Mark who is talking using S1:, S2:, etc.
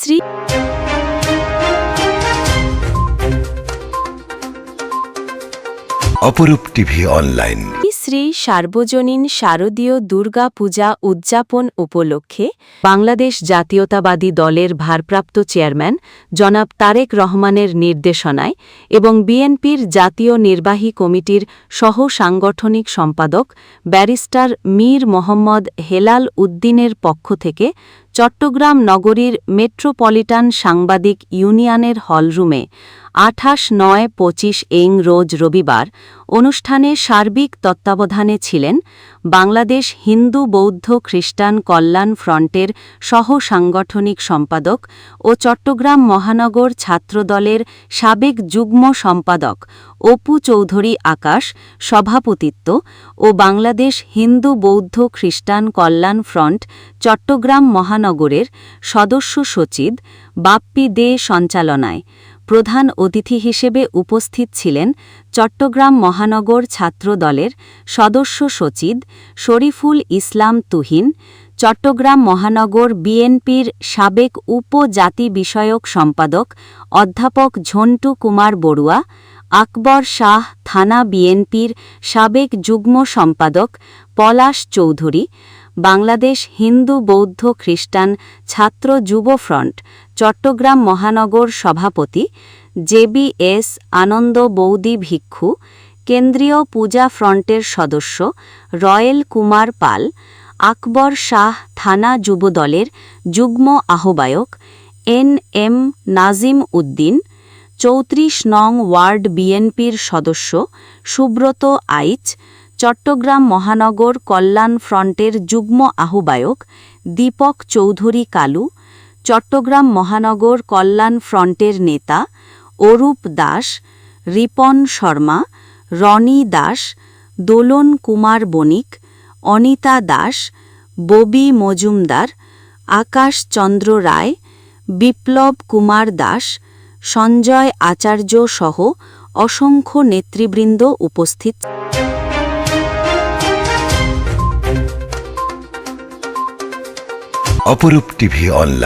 S1: শ্রী অপরূপ TV online Shri এই সার্বজনীন শারদীয় দুর্গা পূজা উদযাপন উপলক্ষে বাংলাদেশ জাতীয়তাবাদী দলের ভারপ্রাপ্ত চেয়ারম্যান জনাব তারেক রহমানের নির্দেশনায় এবং বিএনপির জাতীয় নির্বাহী কমিটির সহ সাংগঠনিক সম্পাদক ব্যারিস্টার মীর মোহাম্মদ হেলাল উদ্দিনের পক্ষ থেকে চট্টগ্রাম নগরীর মেট্রোপলিটান সাংবাদিক ইউনিয়নের হলরুমে আঠাশ নয় পঁচিশ এং রোজ রবিবার অনুষ্ঠানে সার্বিক তত্ত্বাবধানে ছিলেন বাংলাদেশ হিন্দু বৌদ্ধ খ্রিস্টান কল্যাণ ফ্রন্টের সহ সাংগঠনিক সম্পাদক ও চট্টগ্রাম মহানগর ছাত্রদলের সাবেক যুগ্ম সম্পাদক অপু চৌধুরী আকাশ সভাপতিত্ব ও বাংলাদেশ হিন্দু বৌদ্ধ খ্রিস্টান কল্যাণ ফ্রন্ট চট্টগ্রাম মহানগরের সদস্য সচিব বাপ্পি দে সঞ্চালনায় প্রধান অতিথি হিসেবে উপস্থিত ছিলেন চট্টগ্রাম মহানগর ছাত্র দলের সদস্য সচিব শরীফুল ইসলাম তুহিন চট্টগ্রাম মহানগর বিএনপির সাবেক উপজাতি বিষয়ক সম্পাদক অধ্যাপক ঝন্টু কুমার বড়ুয়া আকবর শাহ থানা বিএনপির সাবেক যুগ্ম সম্পাদক পলাশ চৌধুরী বাংলাদেশ হিন্দু বৌদ্ধ খ্রিস্টান ছাত্র যুব ফ্রন্ট চট্টগ্রাম মহানগর সভাপতি জেবিএস আনন্দ বৌদি ভিক্ষু কেন্দ্রীয় পূজা ফ্রন্টের সদস্য রয়েল কুমার পাল আকবর শাহ থানা যুবদলের যুগ্ম আহ্বায়ক এন এম নাজিম উদ্দিন চৌত্রিশ নং ওয়ার্ড বিএনপির সদস্য সুব্রত আইচ চট্টগ্রাম মহানগর কল্যাণ ফ্রন্টের যুগ্ম আহ্বায়ক দীপক চৌধুরী কালু চট্টগ্রাম মহানগর কল্যাণ ফ্রন্টের নেতা অরূপ দাস রিপন শর্মা রনি দাস দোলন কুমার বণিক অনিতা দাস ববি মজুমদার আকাশ চন্দ্র রায় বিপ্লব কুমার দাস সঞ্জয় আচার্য সহ অসংখ্য নেতৃবৃন্দ উপস্থিত অপরূপ টিভি অনলাইন